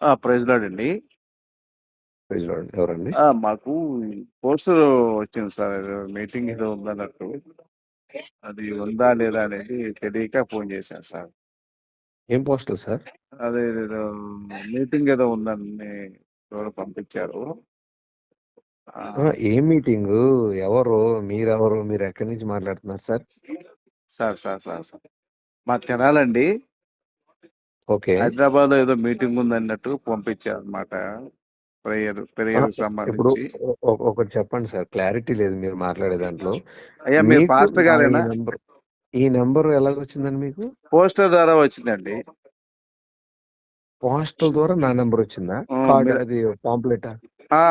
ఆ! Praise lord అండి. Praise lord. ఎవరండి? ఆ! మాకు పోస్టర్ వచ్చింది సార్. ఏదో మీటింగ్ ఏదో ఉందన్నట్టు. అది ఉందా లేదా అనేది తెలియక ఫోన్ చేశాను సార్. ఏం పోస్టర్ సార్? అదే ఏదో మీటింగ్ ఏదో ఉందని ఎవరో పంపించారు. ఆ! ఆ! ఏ మీటింగు? ఎవరు? మీరెవరు? మీరెక్కడి నుంచి మాట్లాడుతున్నారు sir? Sir, sir, sir, sir. మాది తెనాలండి. ఓకే. హైదరాబాద్‌లో ఏదో మీటింగ్ ఉందన్నట్టు పంపించారన్నమాట. ప్రేయర్ ఆ! ప్రేయర్‌కి ఇప్పుడు సంబంధించి. ఒ ఒ ఒకటి చెప్పండి సార్. క్లారిటీ లేదు మీరు మాట్లాడే దాంట్లో. అయ్యా మీరు మీకు పాస్టర్ నా ఈ గారేనా? నంబర్ ఈ నంబర్ ఎలాగొచ్చిందండి మీకు? పోస్టర్ ద్వారా వచ్చిందండి. పోస్టల్ ద్వారా నా నంబర్ వచ్చిందా? కార్డ్ మీరు అది పాంప్లెటా? ఆ!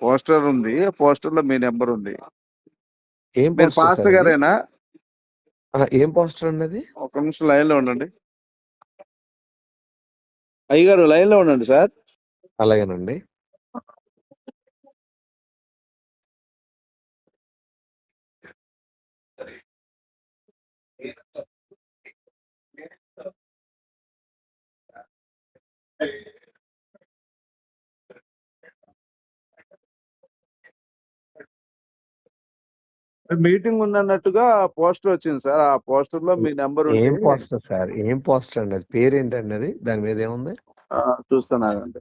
పోస్టర్ ఉంది. పోస్టర్‌లో మీ నంబర్ ఉంది. ఏం మీరు పోస్టర్ సార్ పాస్టర్ అది? గారేనా? ఆ! ఏం పోస్టర్ అండి అది? ఒక్క నిమిషం లైన్‌లో ఉండండి. అయ్యగారు లైన్‌లో ఉండండి సార్. అలాగేనండి. మీటింగ్ ఉందన్నట్టుగా పోస్టర్ వచ్చింది సార్. ఆ పోస్టర్‌లో మీ నంబర్ ఏం పోస్టర్ సార్? ఏం పోస్టర్ అండి అది? పేరేంటండి అది? దాని మీద ఏముంది? ఆ! చూస్తాను ఆగండి.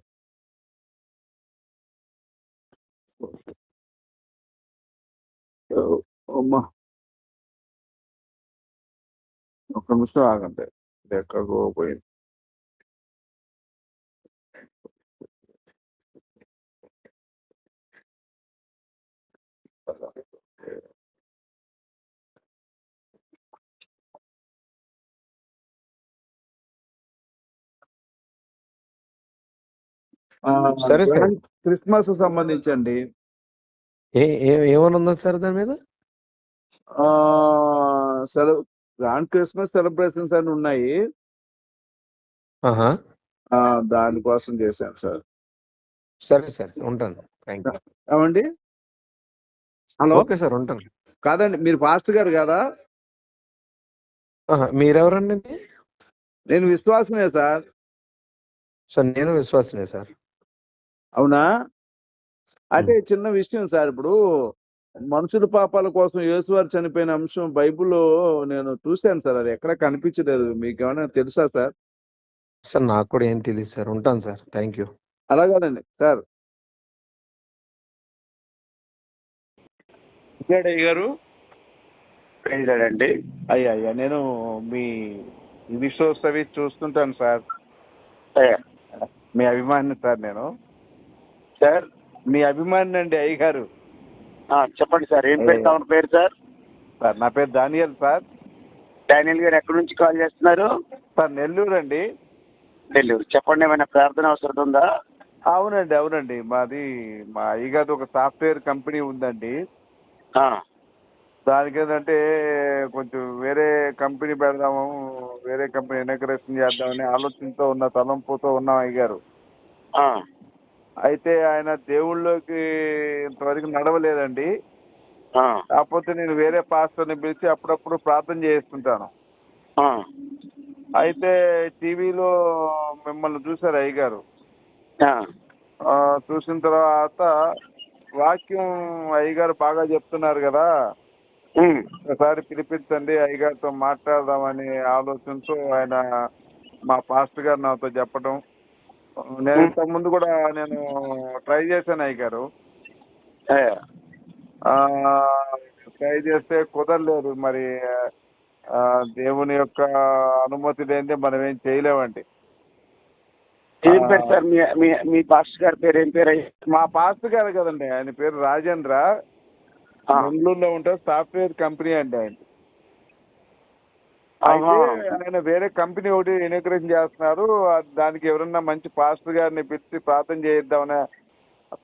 ఓహ్! అమ్మా! ఒక్క నిమిషం ఆగండి. ఎక్కడికో పోయింది. సరే క్రిస్మస్ సంబంధించండి. ఏ ఏ ఏమని ఉంది సార్ దాని మీద? సెలవు గ్రాండ్ క్రిస్మస్ సెలబ్రేషన్స్ అని ఉన్నాయి. దానికోసం చేశాను సార్. సరే సార్. ఉంటాను. ఏవండి? హలో! Okay sir. ఉంటాను. కాదండి. మీరు పాస్టర్ గారు కాదా? మీరెవరండి? నేను విశ్వాసినే సార్. సార్ నేను విశ్వాసినే సార్. అవునా? అంటే. చిన్న విషయం సార్. ఇప్పుడు మనుషుల పాపాల కోసం యేసువారు చనిపోయిన అంశం బైబిల్‌లో నేను చూసాను సార్. అది ఎక్కడ కనిపించలేదు. మీకేమైనా తెలుసా సార్? సార్ నాకు కూడా ఏం తెలీదు సార్. ఉంటాను సార్. Thank you. అలా కాదండి. సార్. గారు? అండి. అయ్యా! అయ్యా! నేను మీ టీవీ షోస్ అవి చూస్తుంటాను సార్. మీ అభిమానిని సార్ నేను. సార్? మీ అభిమానినండి అయ్యగారు. ఆ! చెప్పండి సార్. ఏం పేరు పేరు సార్? సార్ నా పేరు దానియేల్ సార్. డానియల్ గారు ఎక్కడి నుంచి కాల్ చేస్తున్నారు? సార్ నెల్లూరు అండి. నెల్లూరు. చెప్పండి ఏమైనా ప్రార్థన అవసరం ఉందా? అవునండి. అవునండి. మాది మా అయ్యగారిది ఒక సాఫ్ట్‌వేర్ కంపెనీ ఉందండి. ఆ! దానికేంటంటే కొంచెం వేరే కంపెనీ పెడదాము. వేరే కంపెనీ ఇనాగరేషన్ చేద్దామని ఆలోచనతో ఉన్న తలంపుతో ఉన్నాం అయ్యగారు. అయితే ఆయన దేవుళ్ళోకి ఇంతవరకు నడవలేదండి. కాకపోతే నేను వేరే పాస్టర్‌ని పిలిచి అప్పుడప్పుడు ప్రార్థన చేయిస్తుంటాను. ఆ! అయితే టీవీలో మిమ్మల్ని చూసారు అయ్యగారు. ఆ! ఆహ్, చూసిన తర్వాత వాక్యం అయ్యగారు బాగా చెప్తున్నారు! హ్మ్. ఒకసారి పిలిపించండి అయ్యగారితో మాట్లాడదామని ఆలోచనతో ఆయన మా పాస్టర్ గారు నాతో చెప్పడం. నేను. ఇంతకు ముందు కూడా నేను ట్రై చేశాను అయ్యగారు. అయ్యా! ఆహ్, ట్రై చేస్తే కుదరలేదు. మరి దేవుని యొక్క అనుమతి లేనిదే మనం ఏం చేయలేమండి. ఏం పేరు సార్ మీ మీ మీ పాస్టర్ గారి పేరు ఏం పేరు? మా పాస్టర్ గారు కదండి. ఆయన పేరు రాజేంద్ర. బెంగుళూరులో ఉంటారు. సాఫ్ట్‌వేర్ కంపెనీ అండి ఆయనది. అయితే ఆయన వేరే కంపెనీ ఒకటి ఇనాగరేషన్ చేస్తున్నారు. దానికి ఎవరన్నా మంచి పాస్టర్ గారిని పిలిచి ప్రార్థన చేయిద్దామనే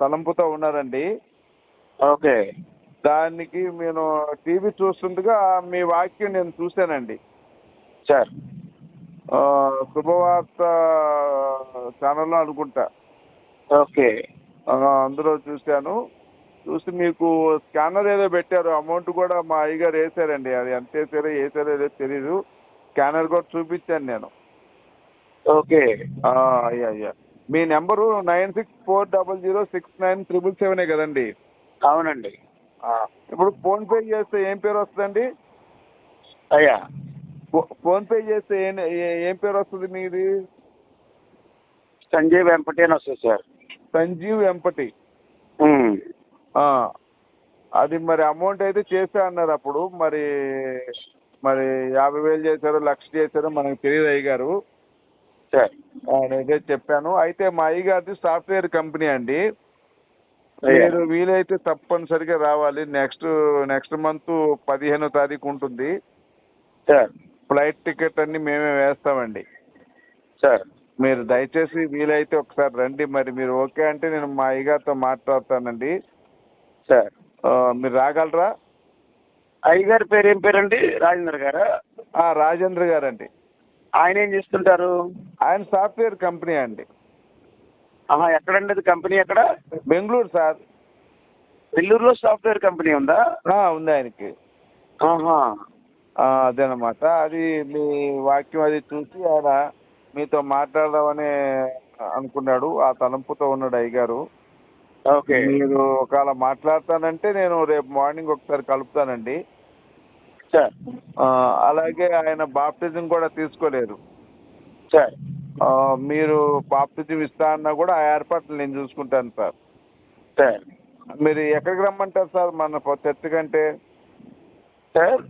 తలంపుతో ఉన్నారండి. ఓకే. దానికి నేను టీవీ చూస్తుండగా మీ వాక్యం నేను చూశానండి. సార్. శుభవార్త ఛానల్‌లో అనుకుంటా. ఓకే. అందులో చూశాను. చూసి మీకు స్కానర్ ఏదో పెట్టారు. అమౌంట్ కూడా మా అయ్యగారు ఏసారండి. అది ఎంత ఏసారో, ఏసారో లేదో తెలీదు. స్కానర్ కూడా చూపించాను నేను. ఓకే. అయ్యా! అయ్యా! మీ number nine six four double zero six nine triple సెవెనే కదండి అవునండి ఇప్పుడు ఫోన్ పే చేస్తే ఏం పేరు వస్తుందండి అయ్యా ఫోన్ పే చేస్తే ఏం ఏ- పేరు వస్తుంది మీది సంజయ్ వెంపటి అని వస్తుంది సార్ సంజీవ్. ఆ, అది మరి అమౌంట్ అయితే చేసా అన్నారు అప్పుడు. మరి మరి యాభై వేలు చేశారో లక్ష చేశారో మనకు తెలియదు అయ్య గారు. సార్. నేనైతే చెప్పాను. అయితే మా అయ్య గారిది సాఫ్ట్వేర్ కంపెనీ అండి. మీరు వీలైతే తప్పనిసరిగా రావాలి. నెక్స్ట్ నెక్స్ట్ మంత్ పదిహేనో తారీఖు ఉంటుంది. ఫ్లైట్ టికెట్ అన్ని మేమే వేస్తామండి. సార్. మీరు దయచేసి వీలైతే ఒకసారి రండి. మరి మీరు ఓకే అంటే నేను మా అయ్యగారితో మాట్లాడతానండి. సార్. మీరు రాగలరా? అయ్యగారి పేరు ఏం పేరండి? రాజేంద్ర గారు? రాజేంద్ర గారండి. ఆయన ఏం చేస్తుంటారు? ఆయన సాఫ్ట్వేర్ కంపెనీ అండి. ఎక్కడండి అది కంపెనీ ఎక్కడ బెంగళూరు సార్. నెల్లూరులో సాఫ్ట్వేర్ కంపెనీ ఉందా? ఉంది ఆయనకి. అదేనమాట. అది మీ వాక్యం అది చూసి ఆయన మీతో మాట్లాడదామని అనుకున్నాడు. ఆ తలంపుతో ఉన్నాడు అయ్యగారు. ఓకే. మీరు ఒకవేళ మాట్లాడతానంటే నేను రేపు మార్నింగ్ ఒకసారి కలుపుతానండి. సార్. అలాగే ఆయన బాప్టిజం కూడా తీసుకోలేరు. సార్. మీరు బాప్టిజం ఇస్తా అన్నా కూడా ఆ ఏర్పాట్లు నేను చూసుకుంటాను సార్. సార్. మీరు ఎక్కడికి రమ్మంటారు సార్? మన చర్చ్ కంటే? సార్.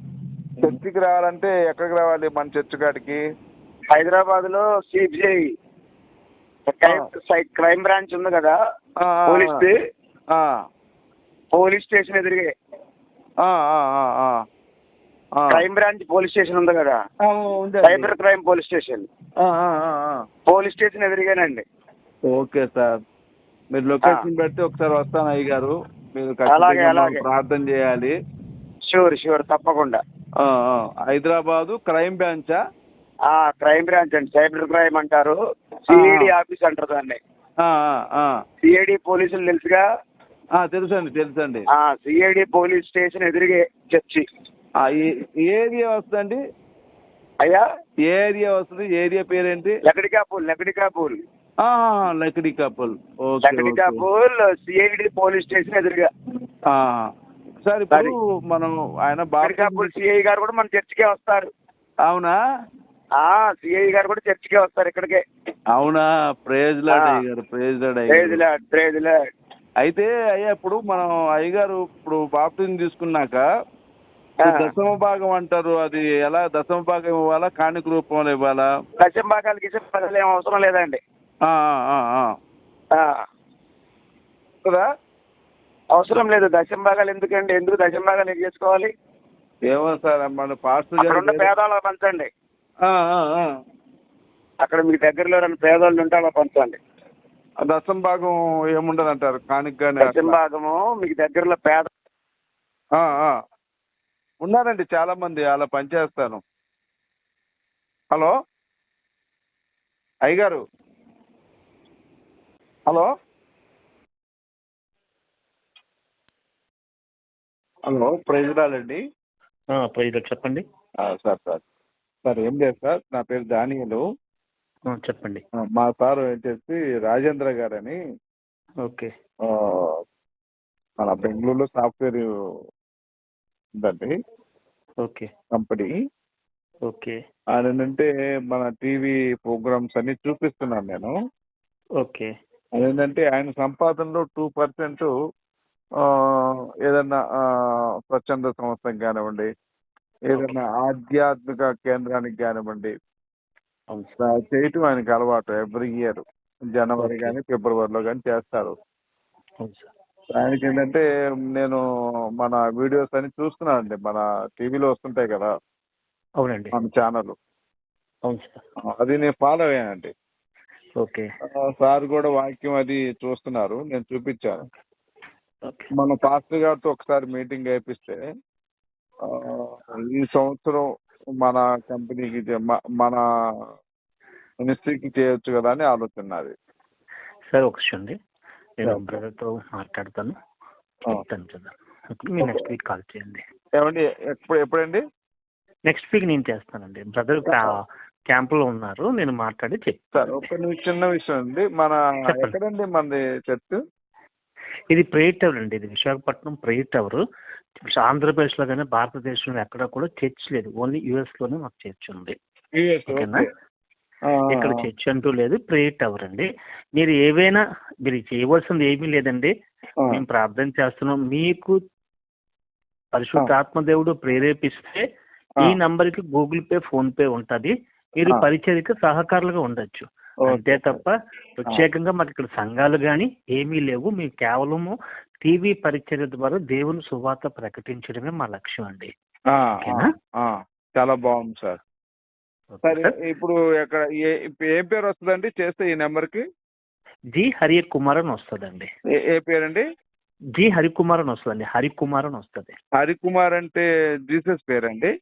చర్చికి రావాలంటే ఎక్కడికి రావాలి మన చర్చ్ కాడికి? హైదరాబాద్లో సిబిఐ క్రైమ్ బ్రాంచ్ ఉంది కదా. పోలీస్ పోలీస్ స్టేషన్ ఎదురుగే. ఆ, ఆ, ఆ, ఆ. ఆ. క్రైమ్ బ్రాంచ్ పోలీస్ స్టేషన్ ఉంది కదా. Cyber crime police station. Police station ఎదురుగానండి. Okay sir. మీరు లొకేషన్ పెడితే ఒకసారి వస్తాను అయ్య గారు. మీరు అలాగే, అలాగే. ప్రార్థన చేయాలి. Sure sure. తప్పకుండా. హైదరాబాదు క్రైమ్ బ్రాంచా? ఆ క్రైమ్ బ్రాంచ్ అండి. సైబర్ క్రైమ్ అంటారు. సిఐడి ఆఫీస్ అంటారు దాన్ని. సిఐడి పోలీసులు తెలుసుగా? ఆ, తెలుసండి తెలుసండి. ఆ సిఐడి పోలీస్ స్టేషన్ ఎదురుగే చర్చి. ఏరియా వస్తుందండి? అయ్యా? ఏరియా వస్తుంది ఏరియా పేరేంటి? లకడికాపూల్ లకడికాపూల్ ఆ, Lakdikapul okay okay. Lakdikapul CID police station ఎదురుగా. సార్ ఇప్పుడు మనం ఆయన బాగా లకడికాపూల్ సిఐ గారు కూడా మన చర్చికే వస్తారు. అవునా? సిఐ గారు కూడా చర్చికే వస్తారు ఇక్కడికే. అవునా? ప్రేజ్ లాడ్ ఆ. అయ్యారు praise lord praise lord praise lord. అయితే అయ్యా ఇప్పుడు మనం అయ్యగారు ఇప్పుడు బాప్టిజం తీసుకున్నాక. దశమ భాగం అంటారు అది ఎలా దశమ భాగం ఇవ్వాలా కాணிక రూపంలో ఇవ్వాలా? దశం భాగాలకి ఏం అవసరం లేదండి. ఆ, ఆ, ఆ, ఆ. ఆ, కదా? అవసరం లేదు దశం భాగాలు ఎందుకండి? ఎందుకు దశం భాగాలు ఏం చేసుకోవాలి? ఏమో సార్ మన పాస్టర్ పేదవాళ్ళకి పంచండి. అక్కడ మీకు దగ్గరలో రెండు పేదవాళ్ళు ఉంటే అలా పంచండి. ఆ దశమ భాగం ఏముండదు అంటారు కాணிక కానీ దశం భాగము మీకు దగ్గరలో పేద ఆ, ఆ. ఉన్నారండి చాలా మంది అలా పనిచేస్తాను. హలో? అయ్యగారు? హలో? హలో ప్రైజ్రాలండి ప్రైజ్ చెప్పండి. Sir sir. సార్ ఏం లేదు సార్. నా పేరు దానియలు చెప్పండి. మా సార్ వచ్చేసి రాజేంద్ర గారని ఓకే. మన బెంగళూరులో సాఫ్ట్వేర్ ఉందండి. ఓకే. కంపెనీ. ఓకే. అదేంటంటే మన టీవీ ప్రోగ్రామ్స్ అన్ని చూపిస్తున్నాను నేను. ఓకే. అదేంటంటే ఆయన సంపాదనలో టూ పర్సెంట్ ఏదన్నా స్వచ్ఛంద సంస్థకి కానివ్వండి ఏదన్నా ఆధ్యాత్మిక కేంద్రానికి కానివ్వండి అవును. చేయటం ఆయనకి అలవాటు ఎవ్రీ ఇయర్. జనవరి. కానీ ఫిబ్రవరిలో కానీ చేస్తారు. అవును సార్. ఆయనకి ఏంటంటే నేను మన వీడియోస్ అన్ని చూస్తున్నానండి. మన టీవీలో వస్తుంటాయి కదా అవునండి. మన ఛానల్. అవును సార్. అది నేను ఫాలో అయ్యానండి. ఓకే. ఆ, సార్ కూడా వాక్యం అది చూస్తున్నారు. నేను చూపించాను. ఓకే. మన పాస్టర్ గారితో ఒకసారి మీటింగ్ అయిపిస్తే ఈ సంవత్సరం మన కంపెనీకి మన మినిస్ట్రీకి చేయొచ్చు కదా అని ఆలోచన నాది. సార్ ఒక అండి. నేను. బ్రదర్తో మాట్లాడతాను. చెప్తాను నెక్స్ట్ వీక్ కాల్ చేయండి. ఏమండి ఎప్పుడు ఎప్పుడండి? నెక్స్ట్ వీక్ నేను చేస్తానండి. బ్రదర్ క్యాంపులో ఉన్నారు. నేను మాట్లాడి చెప్తాను. ఒక చిన్న విషయం అండి. మన. ఎక్కడండి మనది చర్చ్ ఇది ప్రేయర్ టవర్ అండి. ఇది విశాఖపట్నం ప్రేయర్ టవర్. ఆంధ్రప్రదేశ్లో కానీ భారతదేశంలో ఎక్కడ కూడా చర్చ్ లేదు. ఓన్లీ యుఎస్లోనే మాకు చర్చ్ ఉంది. ఓకేనా? ఇక్కడ చర్చ్ అంటూ లేదు ప్రేయర్ టవర్ అండి. మీరు ఏవైనా మీరు చేయవలసింది ఏమీ లేదండి. మేము ప్రార్థన చేస్తున్నాం. మీకు పరిశుద్ధాత్మదేవుడు ప్రేరేపిస్తే ఈ నంబర్కి గూగుల్ పే ఫోన్ పే ఉంటది. మీరు ఆ. పరిచర్యకు సహకారులుగా ఉండొచ్చు. అంతే తప్ప ప్రత్యేకంగా మాకు ఇక్కడ సంఘాలు కానీ ఏమీ లేవు. మేము కేవలము టీవీ పరిచర్య ద్వారా దేవుని సువార్త ప్రకటించడమే మా లక్ష్యం అండి? చాలా బాగుంది సార్. సరే? ఇప్పుడు ఎక్కడ ఏ ఏం పేరు వస్తుందండి చేస్తే ఈ నెంబర్కి జి హరి కుమార్ అని వస్తుందండి. ఏ- పేరండి? జి హరికుమార్ అని వస్తుందండి. హరికుమార్ అని వస్తుంది. హరికుమార్ అంటే జీసస్ పేరండి?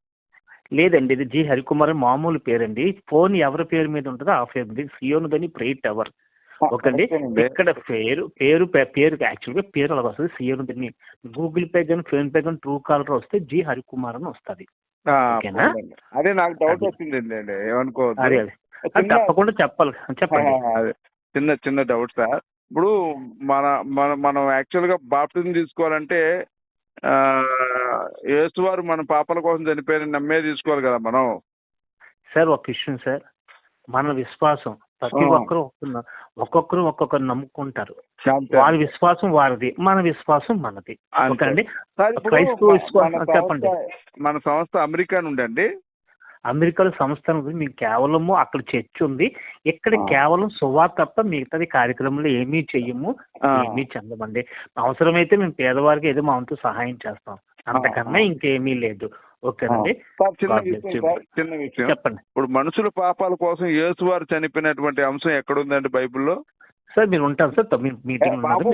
లేదండి ఇది జి హరికుమార్ మామూలు పేరండి. ఫోన్ ఎవరి పేరు మీద ఉంటుందో ఆ పేరు సియోను దని ప్రే టవర్. ఓకేనండి. ఇక్కడ పేరు పేరు పేరు యాక్చువల్గా పేరు అలా వస్తుంది. సియోను దని గూగుల్ పే కానీ ఫోన్ పే కానీ ట్రూ కాలర్ వస్తే జి హరికుమార్ అని వస్తుంది ఓకేనా? అదే నాకు డౌట్ అదే. అదే అది. చిన్న- తప్పకుండా చెప్పాలి. చెప్పండి. చిన్న చిన్న డౌట్ సార్. ఇప్పుడు మన మన మనం యాక్చువల్గా బాప్టిజం తీసుకోవాలంటే ఆ, యేసు వారు మన పాపల కోసం చనిపోయిన నమ్మే తీసుకోవాలి కదా మనం. సార్ ఒక విషయం సార్. మన విశ్వాసం ప్రతి. ఒక్కరు ఒక్కొక్క- ఒక్కొక్కరు ఒక్కొక్కరు నమ్ముకుంటారు. వారి విశ్వాసం వారిది మన విశ్వాసం మనది అండి క్రైస్తవ విశ్వాసం- చెప్పండి. మన సంస్థ అమెరికా నుండి అండి అమెరికాలో సంస్థ మీకు కేవలము అక్కడ చర్చ్ ఉంది ఇక్కడ. కేవలం సువార్ తప్ప మిగతాది కార్యక్రమంలో ఏమీ చెయ్యము. ఏమీ చెందమండి అవసరమైతే మేము పేదవారికి ఏదో మా వంతు సహాయం చేస్తాం అంతకన్నా. ఇంకేమీ లేదు ఓకేనండి చిన్న విషయం చిన్న చెప్పండి ఇప్పుడు మనుషుల పాపాల కోసం యేసు వారు చనిపోయినటువంటి అంశం ఎక్కడుందండి బైబిల్లో సార్ మీరు ఉంటారు సార్ మీటింగ్ బాబు